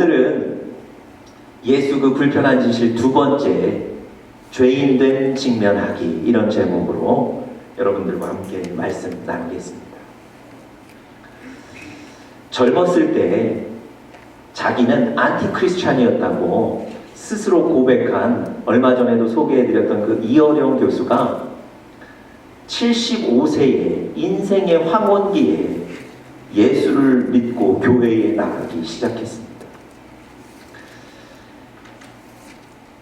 오늘은 예수 그 불편한 진실 두 번째 죄인된 직면하기 이런 제목으로 여러분들과 함께 말씀 나누겠습니다. 젊었을 때 자기는 안티크리스찬이었다고 스스로 고백한 얼마 전에도 소개해드렸던 그 이어령 교수가 75세의 인생의 황혼기에 예수를 믿고 교회에 나가기 시작했습니다.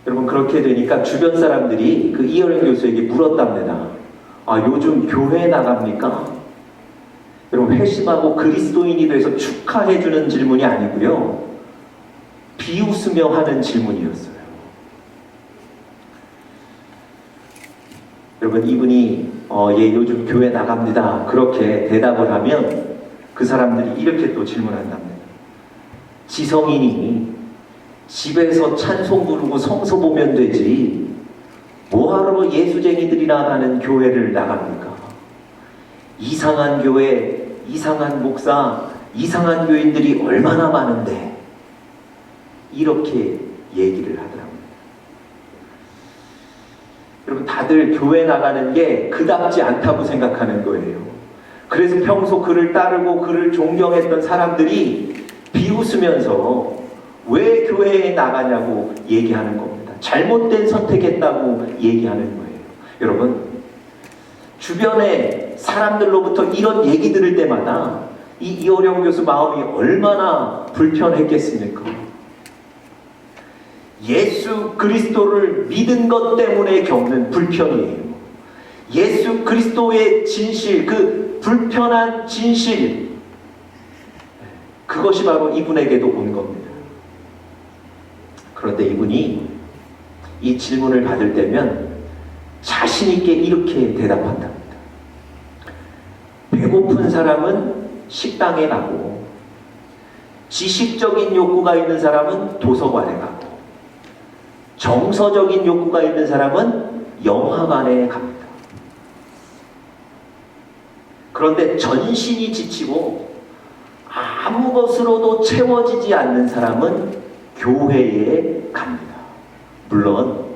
여러분 그렇게 되니까 주변 사람들이 그 이어령 교수에게 물었답니다. 아 요즘 교회 나갑니까? 여러분 회심하고 그리스도인이 돼서 축하해주는 질문이 아니고요. 비웃으며 하는 질문이었어요. 여러분 이분이 어, 예 요즘 교회 나갑니다. 그렇게 대답을 하면 그 사람들이 이렇게 또 질문한답니다. 지성인이 집에서 찬송 부르고 성서 보면 되지 뭐하러 예수쟁이들이나 가는 교회를 나갑니까? 이상한 교회, 이상한 목사, 이상한 교인들이 얼마나 많은데 이렇게 얘기를 하더라고요. 여러분 다들 교회 나가는 게 그답지 않다고 생각하는 거예요. 그래서 평소 그를 따르고 그를 존경했던 사람들이 비웃으면서 왜 교회에 나가냐고 얘기하는 겁니다. 잘못된 선택했다고 얘기하는 거예요. 여러분 주변에 사람들로부터 이런 얘기 들을 때마다 이 이호령 교수 마음이 얼마나 불편했겠습니까? 예수 그리스도를 믿은 것 때문에 겪는 불편이에요. 예수 그리스도의 진실, 그 불편한 진실, 그것이 바로 이분에게도 온 겁니다. 그런데 이분이 이 질문을 받을 때면 자신있게 이렇게 대답한답니다. 배고픈 사람은 식당에 가고, 지식적인 욕구가 있는 사람은 도서관에 가고, 정서적인 욕구가 있는 사람은 영화관에 갑니다. 그런데 전신이 지치고 아무 것으로도 채워지지 않는 사람은 교회에 갑니다. 물론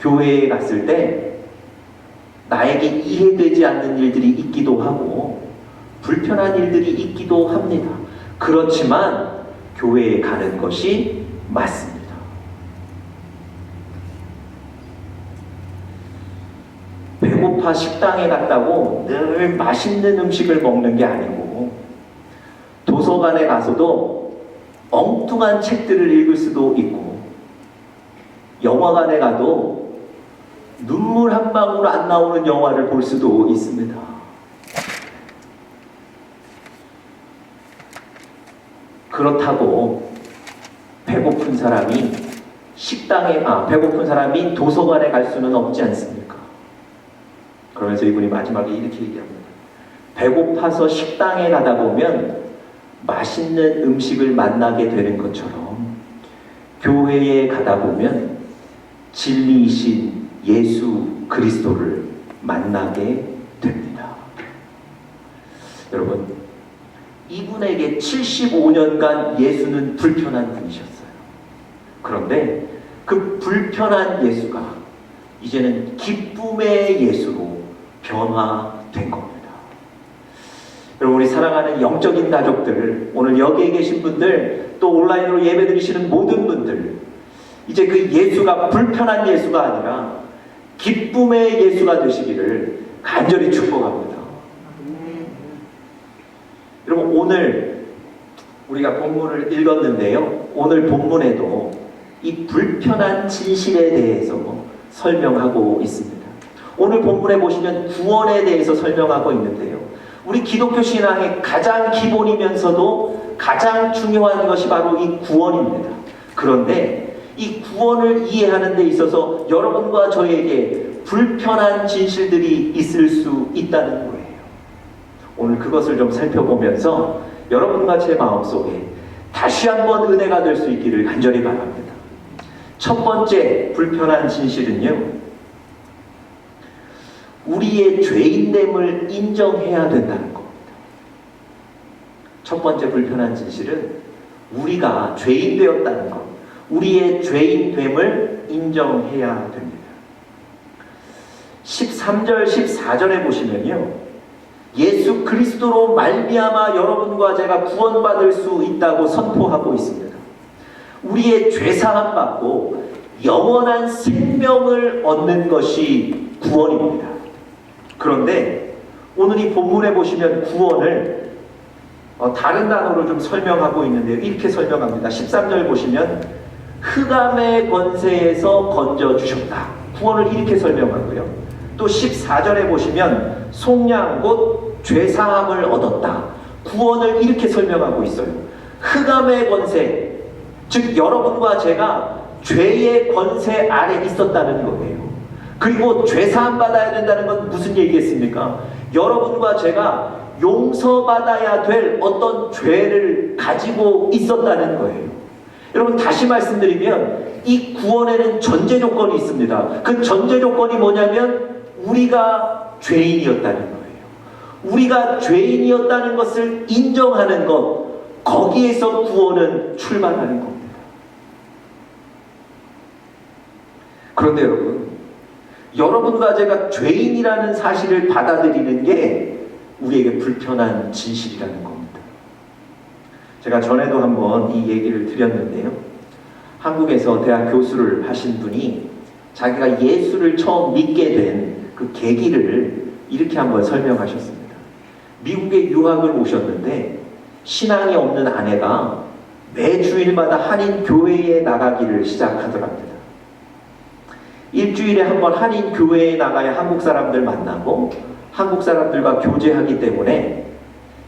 교회에 갔을 때 나에게 이해되지 않는 일들이 있기도 하고 불편한 일들이 있기도 합니다. 그렇지만 교회에 가는 것이 맞습니다. 배고파 식당에 갔다고 늘 맛있는 음식을 먹는 게 아니고 도서관에 가서도 엉뚱한 책들을 읽을 수도 있고 영화관에 가도 눈물 한 방울 안 나오는 영화를 볼 수도 있습니다. 그렇다고 배고픈 사람이 식당에 아 배고픈 사람이 도서관에 갈 수는 없지 않습니까? 그러면서 이분이 마지막에 이렇게 얘기합니다. 배고파서 식당에 가다 보면 맛있는 음식을 만나게 되는 것처럼 교회에 가다 보면 진리이신 예수 그리스도를 만나게 됩니다. 여러분, 이분에게 75년간 예수는 불편한 분이셨어요. 그런데 그 불편한 예수가 이제는 기쁨의 예수로 변화된 겁니다. 여러분 우리 사랑하는 영적인 가족들 오늘 여기에 계신 분들 또 온라인으로 예배 드리시는 모든 분들 이제 그 예수가 불편한 예수가 아니라 기쁨의 예수가 되시기를 간절히 축복합니다. 여러분 오늘 우리가 본문을 읽었는데요. 오늘 본문에도 이 불편한 진실에 대해서 설명하고 있습니다. 오늘 본문에 보시면 구원에 대해서 설명하고 있는데요. 우리 기독교 신앙의 가장 기본이면서도 가장 중요한 것이 바로 이 구원입니다. 그런데 이 구원을 이해하는 데 있어서 여러분과 저에게 불편한 진실들이 있을 수 있다는 거예요. 오늘 그것을 좀 살펴보면서 여러분과 제 마음속에 다시 한번 은혜가 될 수 있기를 간절히 바랍니다. 첫 번째 불편한 진실은요. 우리의 죄인됨을 인정해야 된다는 겁니다. 첫 번째 불편한 진실은 우리가 죄인 되었다는 것, 우리의 죄인 됨을 인정해야 됩니다. 13절, 14절에 보시면요. 예수 그리스도로 말미암아 여러분과 제가 구원받을 수 있다고 선포하고 있습니다. 우리의 죄 사함 받고 영원한 생명을 얻는 것이 구원입니다. 그런데 오늘 이 본문에 보시면 구원을 어, 다른 단어로 좀 설명하고 있는데요. 이렇게 설명합니다. 13절 보시면 흑암의 권세에서 건져 주셨다. 구원을 이렇게 설명하고요. 또 14절에 보시면 속량 곧 죄사함을 얻었다. 구원을 이렇게 설명하고 있어요. 흑암의 권세, 즉 여러분과 제가 죄의 권세 아래 있었다는 거예요. 그리고 죄사함 받아야 된다는 건 무슨 얘기겠습니까? 여러분과 제가 용서받아야 될 어떤 죄를 가지고 있었다는 거예요. 여러분 다시 말씀드리면 이 구원에는 전제 조건이 있습니다. 그 전제 조건이 뭐냐면 우리가 죄인이었다는 거예요. 우리가 죄인이었다는 것을 인정하는 것 거기에서 구원은 출발하는 겁니다. 그런데 여러분 여러분과 제가 죄인이라는 사실을 받아들이는 게 우리에게 불편한 진실이라는 겁니다. 제가 전에도 한번 이 얘기를 드렸는데요. 한국에서 대학 교수를 하신 분이 자기가 예수를 처음 믿게 된 그 계기를 이렇게 한번 설명하셨습니다. 미국에 유학을 오셨는데 신앙이 없는 아내가 매 주일마다 한인 교회에 나가기를 시작하더랍니다. 일주일에 한 번 한인 교회에 나가야 한국 사람들 만나고 한국 사람들과 교제하기 때문에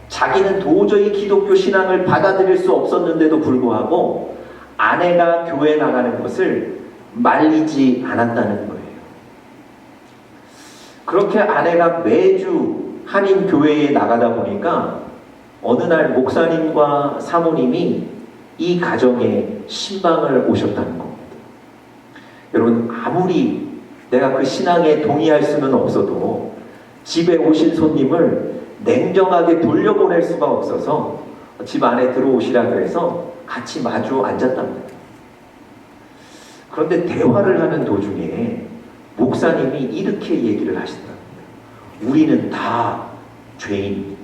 자기는 도저히 기독교 신앙을 받아들일 수 없었는데도 불구하고 아내가 교회 나가는 것을 말리지 않았다는 거예요. 그렇게 아내가 매주 한인 교회에 나가다 보니까 어느 날 목사님과 사모님이 이 가정에 신방을 오셨다는 겁니다. 여러분 아무리 내가 그 신앙에 동의할 수는 없어도 집에 오신 손님을 냉정하게 돌려보낼 수가 없어서 집 안에 들어오시라 그래서 같이 마주 앉았답니다. 그런데 대화를 하는 도중에 목사님이 이렇게 얘기를 하시더랍니다. 우리는 다 죄인입니다.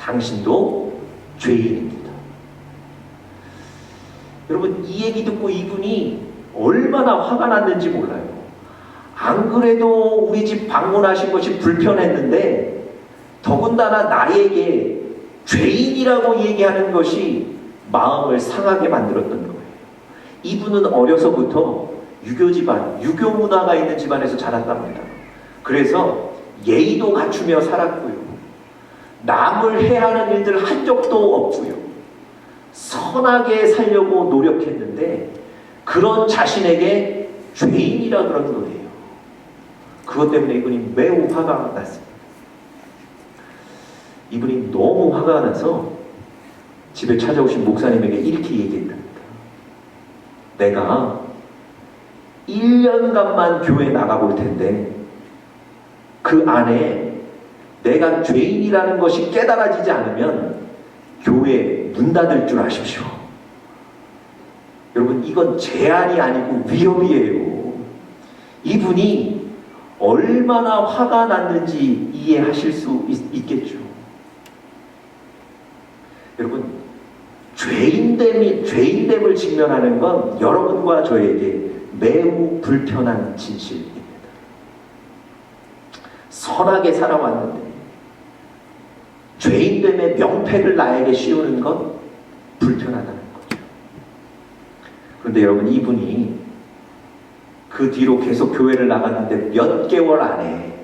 당신도 죄인입니다. 여러분 이 얘기 듣고 이분이 얼마나 화가 났는지 몰라요. 안 그래도 우리 집 방문하신 것이 불편했는데 더군다나 나에게 죄인이라고 얘기하는 것이 마음을 상하게 만들었던 거예요. 이분은 어려서부터 유교 집안, 유교 문화가 있는 집안에서 자랐답니다. 그래서 예의도 갖추며 살았고요. 남을 해하는 일들 한 적도 없고요. 선하게 살려고 노력했는데 그런 자신에게 죄인이라 그런 거예요. 그것 때문에 이분이 매우 화가 났습니다. 이분이 너무 화가 나서 집에 찾아오신 목사님에게 이렇게 얘기했답니다. 내가 1년간만 교회 나가볼 텐데 그 안에 내가 죄인이라는 것이 깨달아지지 않으면 교회 문 닫을 줄 아십시오. 여러분 이건 제한이 아니고 위협이에요. 이분이 얼마나 화가 났는지 이해하실 수 있, 겠죠 여러분 죄인됨이 죄인됨을 직면하는 건 여러분과 저에게 매우 불편한 진실입니다. 선하게 살아왔는데 죄인됨의 명패를 나에게 씌우는 건 불편하다는 거죠. 그런데 여러분 이분이 그 뒤로 계속 교회를 나갔는데 몇 개월 안에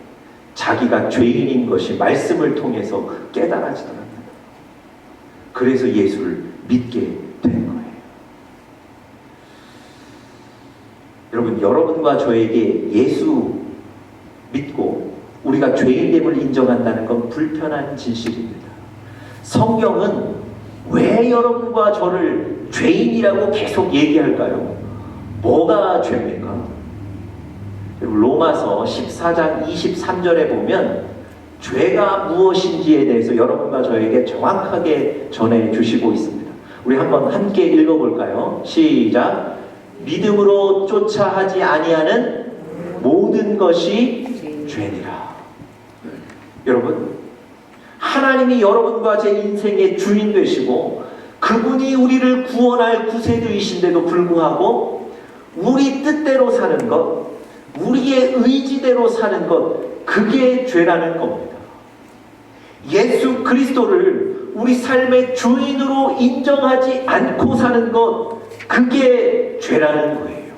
자기가 죄인인 것이 말씀을 통해서 깨달아지더랍니다. 그래서 예수를 믿게 된 거예요. 여러분, 여러분과 저에게 예수 우리가 죄인됨을 인정한다는 건 불편한 진실입니다. 성경은 왜 여러분과 저를 죄인이라고 계속 얘기할까요? 뭐가 죄입니까? 로마서 14장 23절에 보면 죄가 무엇인지에 대해서 여러분과 저에게 정확하게 전해 주시고 있습니다. 우리 한번 함께 읽어 볼까요? 시작. 믿음으로 쫓아 하지 아니하는 모든 것이 죄니라. 여러분, 하나님이 여러분과 제 인생의 주인 되시고 그분이 우리를 구원할 구세주이신데도 불구하고 우리 뜻대로 사는 것, 우리의 의지대로 사는 것, 그게 죄라는 겁니다. 예수 그리스도를 우리 삶의 주인으로 인정하지 않고 사는 것, 그게 죄라는 거예요.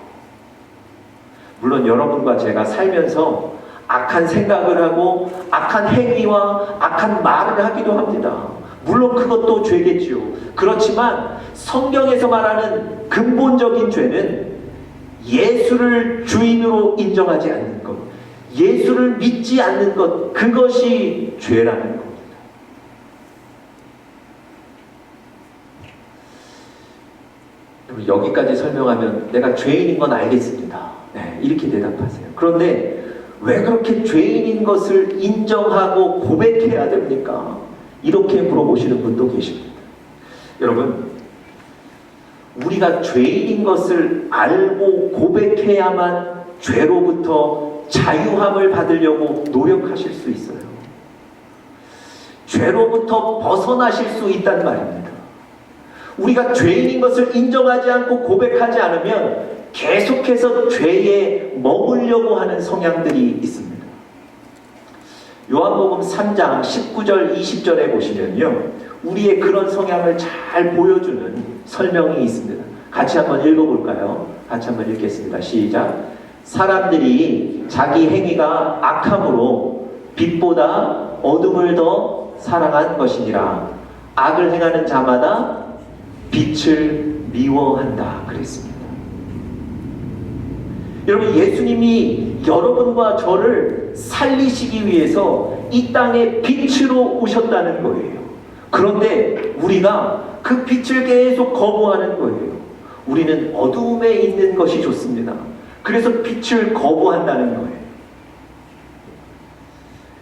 물론 여러분과 제가 살면서 악한 생각을 하고 악한 행위와 악한 말을 하기도 합니다. 물론 그것도 죄겠지요. 그렇지만 성경에서 말하는 근본적인 죄는 예수를 주인으로 인정하지 않는 것, 예수를 믿지 않는 것, 그것이 죄라는 겁니다. 여기까지 설명하면 내가 죄인인 건 알겠습니다. 네, 이렇게 대답하세요. 그런데 왜 그렇게 죄인인 것을 인정하고 고백해야 됩니까? 이렇게 물어보시는 분도 계십니다. 여러분, 우리가 죄인인 것을 알고 고백해야만 죄로부터 자유함을 받으려고 노력하실 수 있어요. 죄로부터 벗어나실 수 있단 말입니다. 우리가 죄인인 것을 인정하지 않고 고백하지 않으면 계속해서 죄에 머물려고 하는 성향들이 있습니다. 요한복음 3장 19절 20절에 보시면요. 우리의 그런 성향을 잘 보여주는 설명이 있습니다. 같이 한번 읽어볼까요? 같이 한번 읽겠습니다. 시작. 사람들이 자기 행위가 악함으로 빛보다 어둠을 더 사랑한 것이니라. 악을 행하는 자마다 빛을 미워한다. 그랬습니다. 여러분, 예수님이 여러분과 저를 살리시기 위해서 이 땅에 빛으로 오셨다는 거예요. 그런데 우리가 그 빛을 계속 거부하는 거예요. 우리는 어두움에 있는 것이 좋습니다. 그래서 빛을 거부한다는 거예요.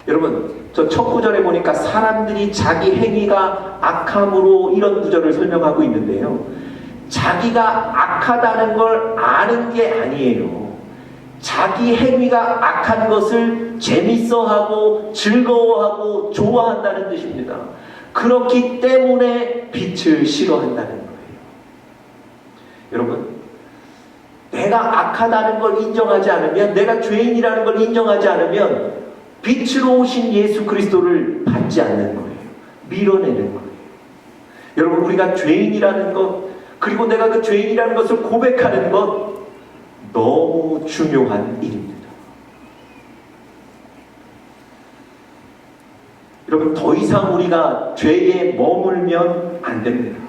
여러분, 저 첫 구절에 보니까 사람들이 자기 행위가 악함으로 이런 구절을 설명하고 있는데요. 자기가 악하다는 걸 아는 게 아니에요. 자기 행위가 악한 것을 재밌어하고 즐거워하고 좋아한다는 뜻입니다. 그렇기 때문에 빛을 싫어한다는 거예요. 여러분, 내가 악하다는 걸 인정하지 않으면, 내가 죄인이라는 걸 인정하지 않으면, 빛으로 오신 예수 그리스도를 받지 않는 거예요. 밀어내는 거예요. 여러분, 우리가 죄인이라는 것, 그리고 내가 그 죄인이라는 것을 고백하는 것, 너무 중요한 일입니다. 여러분, 더 이상 우리가 죄에 머물면 안 됩니다.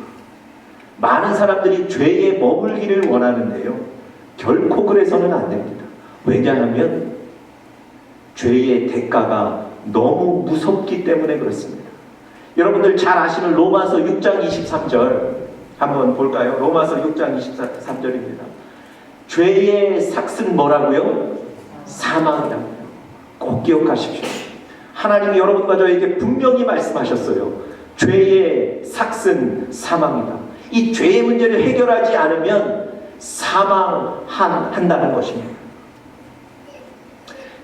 많은 사람들이 죄에 머물기를 원하는데요. 결코 그래서는 안 됩니다. 왜냐하면 죄의 대가가 너무 무섭기 때문에 그렇습니다. 여러분들 잘 아시는 로마서 6장 23절 한번 볼까요? 로마서 6장 23절입니다. 죄의 삭은 뭐라고요? 사망이라고요. 꼭 기억하십시오. 하나님이 여러분과 저에게 분명히 말씀하셨어요. 죄의 삭은 사망이다. 이 죄의 문제를 해결하지 않으면 사망한다는 것입니다.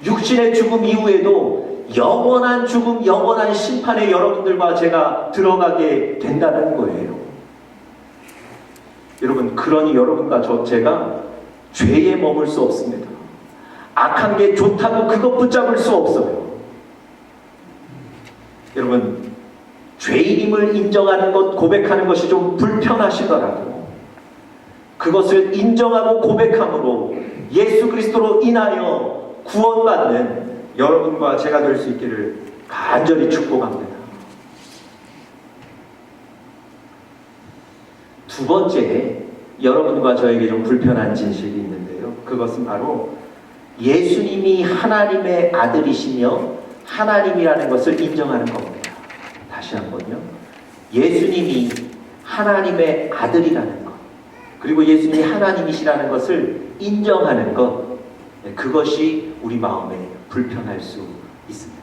육신의 죽음 이후에도 영원한 죽음, 영원한 심판에 여러분들과 제가 들어가게 된다는 거예요. 여러분, 그러니 여러분과 저, 제가 죄에 머물 수 없습니다. 악한 게 좋다고 그것 붙잡을 수 없어요. 여러분, 죄인임을 인정하는 것, 고백하는 것이 좀 불편하시더라도 그것을 인정하고 고백함으로 예수 그리스도로 인하여 구원받는 여러분과 제가 될 수 있기를 간절히 축복합니다. 두 번째, 여러분과 저에게 좀 불편한 진실이 있는데요. 그것은 바로 예수님이 하나님의 아들이시며 하나님이라는 것을 인정하는 겁니다. 다시 한번요. 예수님이 하나님의 아들이라는 것, 그리고 예수님이 하나님이시라는 것을 인정하는 것, 네, 그것이 우리 마음에 불편할 수 있습니다.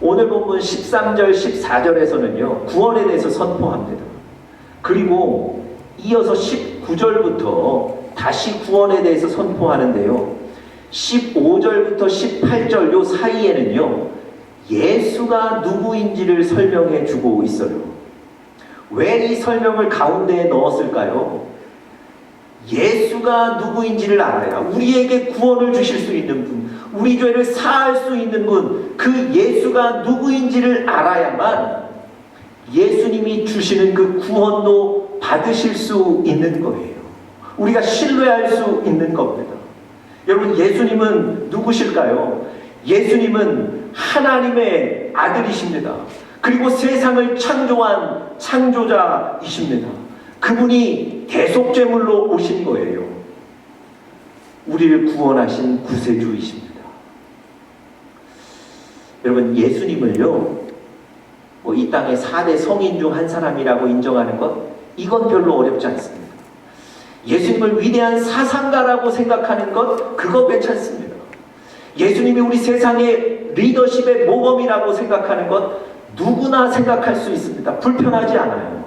오늘 본문 13절, 14절에서는요, 구원에 대해서 선포합니다. 그리고 이어서 19절부터 다시 구원에 대해서 선포하는데요. 15절부터 18절 요 사이에는요, 예수가 누구인지를 설명해 주고 있어요. 왜 이 설명을 가운데에 넣었을까요? 예수가 누구인지를 알아야 우리에게 구원을 주실 수 있는 분, 우리 죄를 사할 수 있는 분, 그 예수가 누구인지를 알아야만 예수님이 주시는 그 구원도 받으실 수 있는 거예요. 우리가 신뢰할 수 있는 겁니다. 여러분, 예수님은 누구실까요? 예수님은 하나님의 아들이십니다. 그리고 세상을 창조한 창조자이십니다. 그분이 대속죄물로 오신 거예요. 우리를 구원하신 구세주이십니다. 여러분, 예수님을요, 뭐 이 땅의 4대 성인 중 한 사람이라고 인정하는 것, 이건 별로 어렵지 않습니다. 예수님을 위대한 사상가라고 생각하는 것, 그거 괜찮습니다. 예수님이 우리 세상의 리더십의 모범이라고 생각하는 것, 누구나 생각할 수 있습니다. 불편하지 않아요.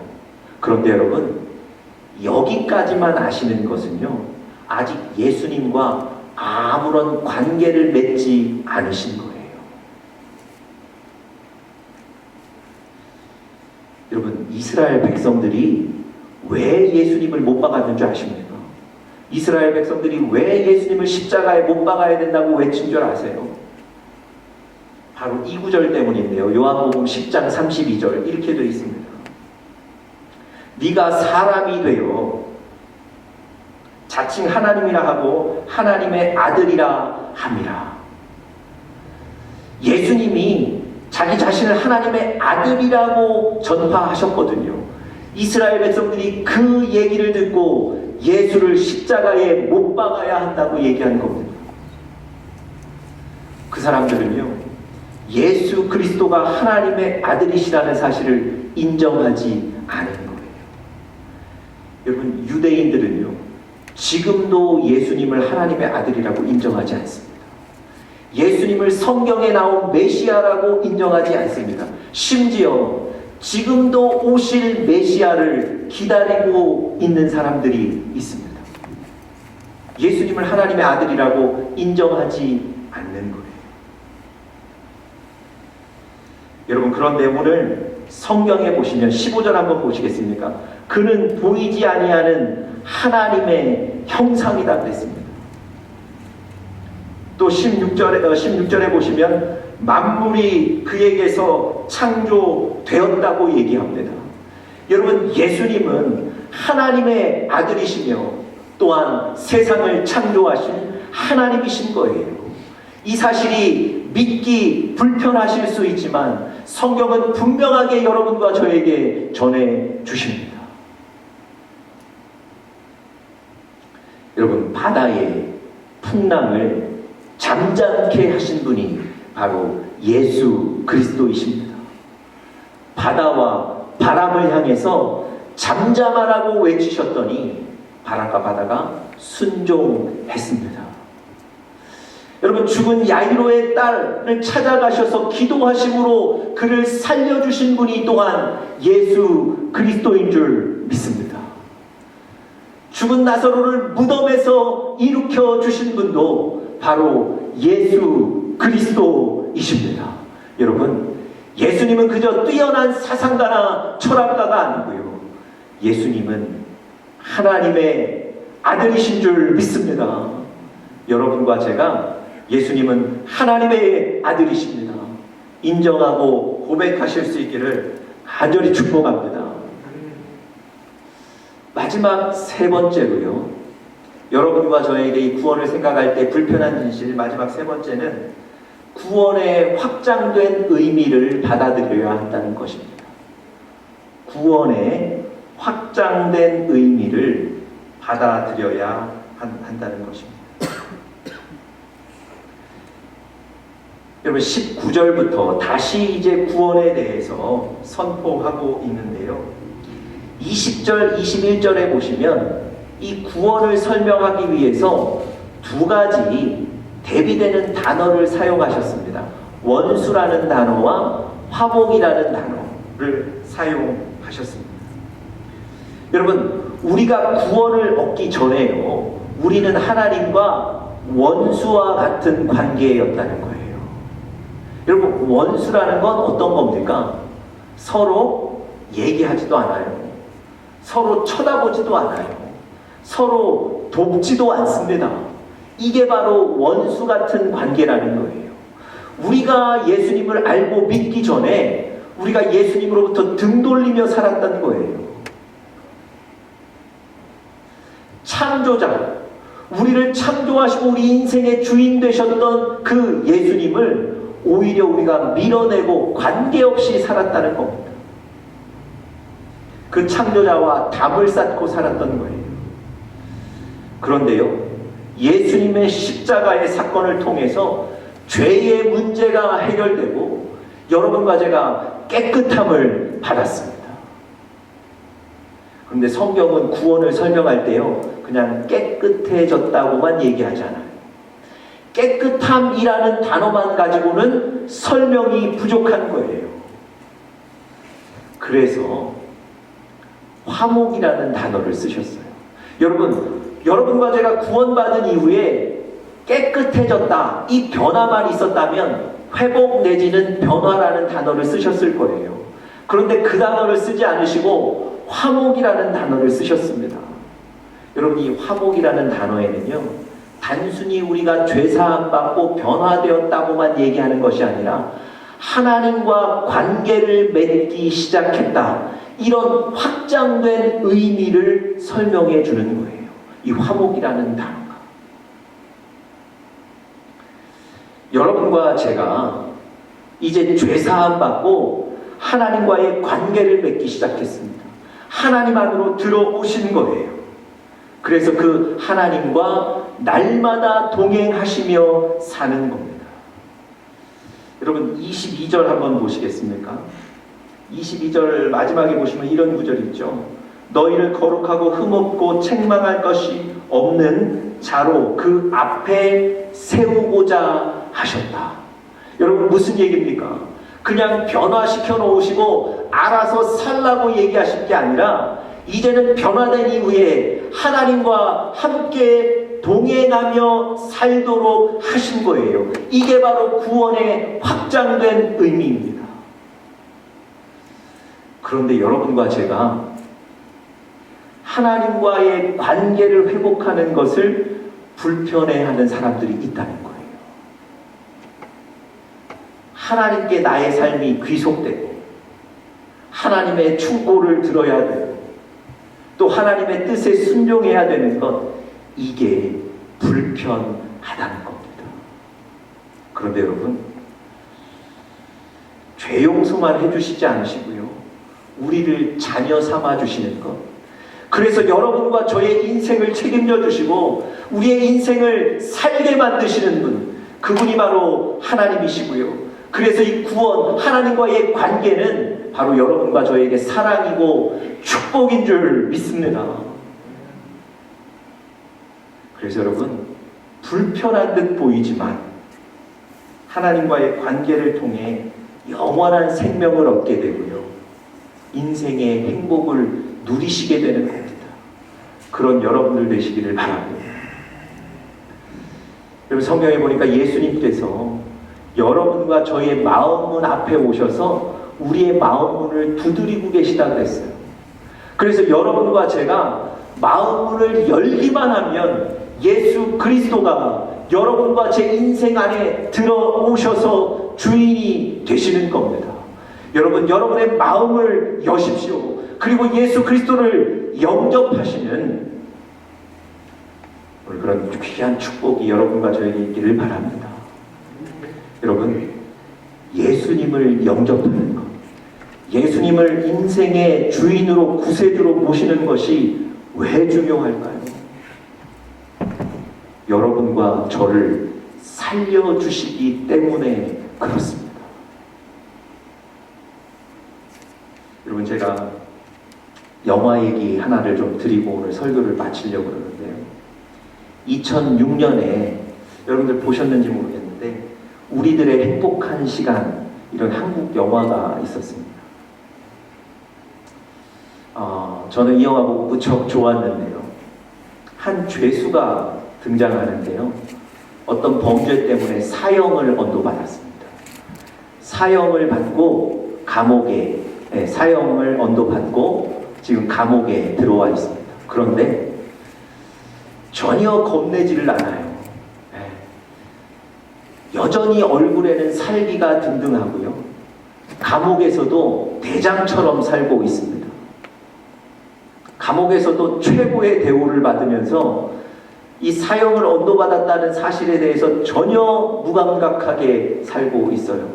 그런데 여러분, 여기까지만 아시는 것은요, 아직 예수님과 아무런 관계를 맺지 않으신 거예요. 여러분, 이스라엘 백성들이 왜 예수님을 못 박았는 줄 아십니까? 이스라엘 백성들이 왜 예수님을 십자가에 못 박아야 된다고 외친 줄 아세요? 바로 이 구절 때문인데요. 요한복음 10장 32절 이렇게 되어 있습니다. 네가 사람이 되어 자칭 하나님이라 하고 하나님의 아들이라 함이라. 예수님이 자기 자신을 하나님의 아들이라고 전파하셨거든요. 이스라엘 백성들이 그 얘기를 듣고 예수를 십자가에 못 박아야 한다고 얘기한 겁니다. 그 사람들은요, 예수 그리스도가 하나님의 아들이시라는 사실을 인정하지 않은 거예요. 여러분, 유대인들은요, 지금도 예수님을 하나님의 아들이라고 인정하지 않습니다. 예수님을 성경에 나온 메시아라고 인정하지 않습니다. 심지어 지금도 오실 메시아를 기다리고 있는 사람들이 있습니다. 예수님을 하나님의 아들이라고 인정하지 않는 거예요. 여러분 그런데 오늘 성경에 보시면 15절 한번 보시겠습니까? 그는 보이지 아니하는 하나님의 형상이다 그랬습니다. 또 16절에, 16절에 보시면 만물이 그에게서 창조되었다고 얘기합니다. 여러분, 예수님은 하나님의 아들이시며 또한 세상을 창조하신 하나님이신 거예요. 이 사실이 믿기 불편하실 수 있지만 성경은 분명하게 여러분과 저에게 전해 주십니다. 여러분, 바다의 풍랑을 잠잠케 하신 분이 바로 예수 그리스도이십니다. 바다와 바람을 향해서 잠잠하라고 외치셨더니 바람과 바다가 순종했습니다. 여러분 죽은 야이로의 딸을 찾아가셔서 기도하심으로 그를 살려주신 분이 또한 예수 그리스도인 줄 믿습니다. 죽은 나사로를 무덤에서 일으켜 주신 분도 바로 예수 그리스도이십니다. 여러분, 예수님은 그저 뛰어난 사상가나 철학가가 아니고요. 예수님은 하나님의 아들이신 줄 믿습니다. 여러분과 제가 예수님은 하나님의 아들이십니다. 인정하고 고백하실 수 있기를 간절히 축복합니다. 마지막 세 번째로요. 여러분과 저에게 이 구원을 생각할 때 불편한 진실 마지막 세 번째는 구원의 확장된 의미를 받아들여야 한다는 것입니다. 구원의 확장된 의미를 받아들여야 한, 한다는 것입니다. 여러분 19절부터 다시 이제 구원에 대해서 선포하고 있는데요. 20절, 21절에 보시면 이 구원을 설명하기 위해서 두 가지 대비되는 단어를 사용하셨습니다. 원수라는 단어와 화목이라는 단어를 사용하셨습니다. 여러분, 우리가 구원을 얻기 전에요. 우리는 하나님과 원수와 같은 관계였다는 거예요. 여러분, 원수라는 건 어떤 겁니까? 서로 얘기하지도 않아요. 서로 쳐다보지도 않아요. 서로 돕지도 않습니다. 이게 바로 원수 같은 관계라는 거예요. 우리가 예수님을 알고 믿기 전에 우리가 예수님으로부터 등 돌리며 살았던 거예요. 창조자, 우리를 창조하시고 우리 인생의 주인 되셨던 그 예수님을 오히려 우리가 밀어내고 관계없이 살았다는 겁니다. 그 창조자와 담을 쌓고 살았던 거예요. 그런데요, 예수님의 십자가의 사건을 통해서 죄의 문제가 해결되고 여러분과 제가 깨끗함을 받았습니다. 그런데 성경은 구원을 설명할 때요, 그냥 깨끗해졌다고만 얘기하지 않아요. 깨끗함이라는 단어만 가지고는 설명이 부족한 거예요. 그래서 화목이라는 단어를 쓰셨어요. 여러분, 여러분과 제가 구원받은 이후에 깨끗해졌다. 이 변화만 있었다면 회복 내지는 변화라는 단어를 쓰셨을 거예요. 그런데 그 단어를 쓰지 않으시고 화목이라는 단어를 쓰셨습니다. 여러분, 이 화목이라는 단어에는요, 단순히 우리가 죄사함 받고 변화되었다고만 얘기하는 것이 아니라 하나님과 관계를 맺기 시작했다. 이런 확장된 의미를 설명해 주는 거예요. 이 화목이라는 단어가. 여러분과 제가 이제 죄사함 받고 하나님과의 관계를 맺기 시작했습니다. 하나님 안으로 들어오신 거예요. 그래서 그 하나님과 날마다 동행하시며 사는 겁니다. 여러분 22절 한번 보시겠습니까? 22절 마지막에 보시면 이런 구절이 있죠. 너희를 거룩하고 흠없고 책망할 것이 없는 자로 그 앞에 세우고자 하셨다. 여러분 무슨 얘기입니까? 그냥 변화시켜 놓으시고 알아서 살라고 얘기하실 게 아니라 이제는 변화된 이후에 하나님과 함께 동행하며 살도록 하신 거예요. 이게 바로 구원의 확장된 의미입니다. 그런데 여러분과 제가 하나님과의 관계를 회복하는 것을 불편해하는 사람들이 있다는 거예요. 하나님께 나의 삶이 귀속되고 하나님의 충고를 들어야 되고 또 하나님의 뜻에 순종해야 되는 것 이게 불편하다는 겁니다. 그런데 여러분 죄 용서만 해주시지 않으시고요 우리를 자녀 삼아 주시는 것 그래서 여러분과 저의 인생을 책임져 주시고 우리의 인생을 살게 만드시는 분 그분이 바로 하나님이시고요 그래서 이 구원 하나님과의 관계는 바로 여러분과 저에게 사랑이고 축복인 줄 믿습니다. 그래서 여러분 불편한 듯 보이지만 하나님과의 관계를 통해 영원한 생명을 얻게 되고요. 인생의 행복을 누리시게 되는 겁니다. 그런 여러분들 되시기를 바랍니다. 여러분 성경에 보니까 예수님께서 여러분과 저의 마음문 앞에 오셔서 우리의 마음문을 두드리고 계시다 그랬어요. 그래서 여러분과 제가 마음문을 열기만 하면 예수 그리스도가 여러분과 제 인생 안에 들어오셔서 주인이 되시는 겁니다. 여러분, 여러분의 마음을 여십시오. 그리고 예수 그리스도를 영접하시는 그런 귀한 축복이 여러분과 저에게 있기를 바랍니다. 여러분, 예수님을 영접하는 것, 예수님을 인생의 주인으로 구세주로 모시는 것이 왜 중요할까요? 여러분과 저를 살려주시기 때문에 그렇습니다. 여러분, 제가 영화 얘기 하나를 좀 드리고 오늘 설교를 마치려고 그러는데요. 2006년에 여러분들 보셨는지 모르겠는데, 우리 우리들의 행복한 시간 이런 한국 영화가 있었습니다. 어, 저는 이 영화 보고 무척 좋았는데요. 한 죄수가 등장하는데요. 어떤 범죄 때문에 사형을 언도받았습니다. 사형을 받고 감옥에 네, 사형을 언도받고 지금 감옥에 들어와 있습니다. 그런데 전혀 겁내지를 않아요. 네. 여전히 얼굴에는 살기가 등등하고요. 감옥에서도 대장처럼 살고 있습니다. 감옥에서도 최고의 대우를 받으면서 이 사형을 언도받았다는 사실에 대해서 전혀 무감각하게 살고 있어요.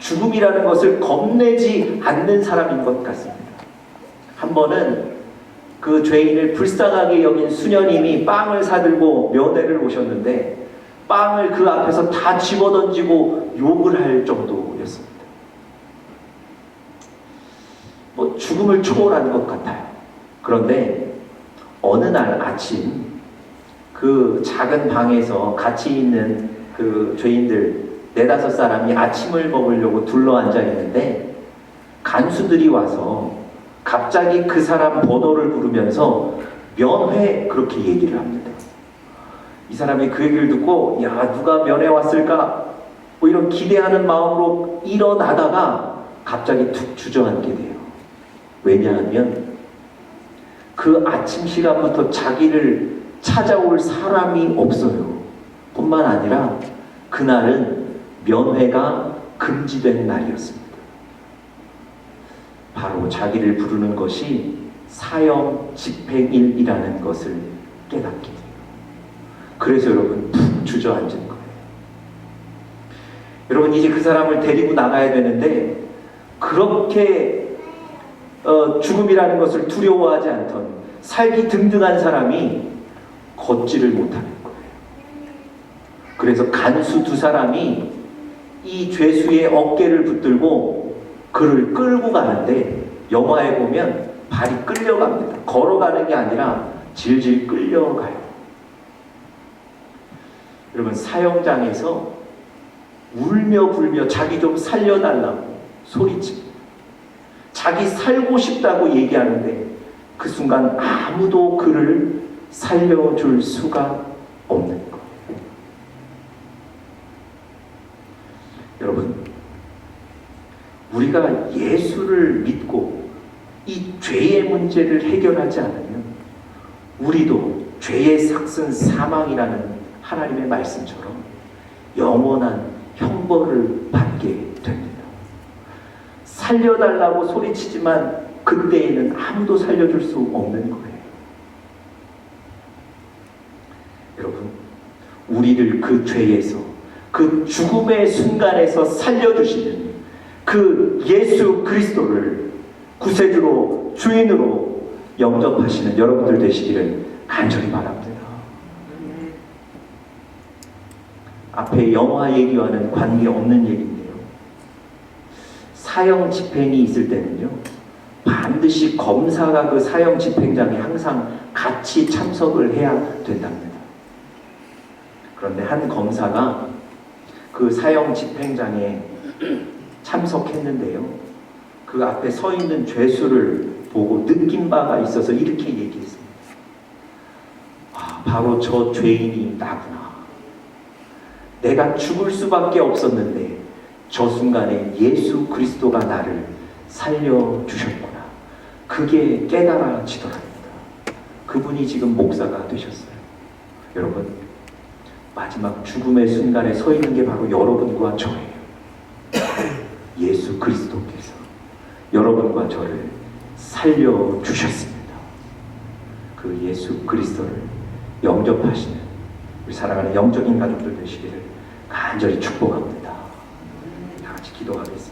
죽음이라는 것을 겁내지 않는 사람인 것 같습니다. 한 번은 그 죄인을 불쌍하게 여긴 수녀님이 빵을 사들고 면회를 오셨는데 빵을 그 앞에서 다 집어던지고 욕을 할 정도였습니다. 뭐 죽음을 초월한 것 같아요. 그런데 어느 날 아침 그 작은 방에서 같이 있는 그 죄인들 네다섯 사람이 아침을 먹으려고 둘러앉아 있는데 간수들이 와서 갑자기 그 사람 번호를 부르면서 면회 그렇게 얘기를 합니다. 이 사람이 그 얘기를 듣고 야 누가 면회 왔을까 뭐 이런 기대하는 마음으로 일어나다가 갑자기 툭 주저앉게 돼요. 왜냐하면 그 아침 시간부터 자기를 찾아올 사람이 없어요. 뿐만 아니라 그날은 면회가 금지된 날이었습니다. 바로 자기를 부르는 것이 사형 집행일이라는 것을 깨닫게 돼요. 그래서 여러분 푹 주저앉은 거예요. 여러분 이제 그 사람을 데리고 나가야 되는데 그렇게 어, 죽음이라는 것을 두려워하지 않던 살기 등등한 사람이 걷지를 못하는 거예요. 그래서 간수 두 사람이 이 죄수의 어깨를 붙들고 그를 끌고 가는데 영화에 보면 발이 끌려갑니다. 걸어가는 게 아니라 질질 끌려가요. 여러분 사형장에서 울며 불며 자기 좀 살려달라고 소리칩니다. 자기 살고 싶다고 얘기하는데 그 순간 아무도 그를 살려줄 수가 없는 거예요. 여러분, 우리가 예수를 믿고 이 죄의 문제를 해결하지 않으면 우리도 죄의 삭슨 사망이라는 하나님의 말씀처럼 영원한 형벌을 받게 됩니다. 살려달라고 소리치지만 그때에는 아무도 살려줄 수 없는 거예요. 여러분, 우리를 그 죄에서 그 죽음의 순간에서 살려주시는 그 예수 그리스도를 구세주로 주인으로 영접하시는 여러분들 되시기를 간절히 바랍니다. 앞에 영화 얘기와는 관계없는 얘기인데요. 사형 집행이 있을 때는요. 반드시 검사가 그 사형 집행장에 항상 같이 참석을 해야 된답니다. 그런데 한 검사가 그 사형 집행장에 참석했는데요. 그 앞에 서 있는 죄수를 보고 느낀 바가 있어서 이렇게 얘기했습니다. 아, 바로 저 죄인이 나구나. 내가 죽을 수밖에 없었는데 저 순간에 예수 그리스도가 나를 살려주셨구나. 그게 깨달아지더랍니다. 그분이 지금 목사가 되셨어요. 여러분, 마지막 죽음의 순간에 서 있는 게 바로 여러분과 저예요. 그리스도께서 여러분과 저를 살려주셨습니다. 그 예수 그리스도를 영접하시는 우리 사랑하는 영적인 가족들 되시기를 간절히 축복합니다. 다 같이 기도하겠습니다.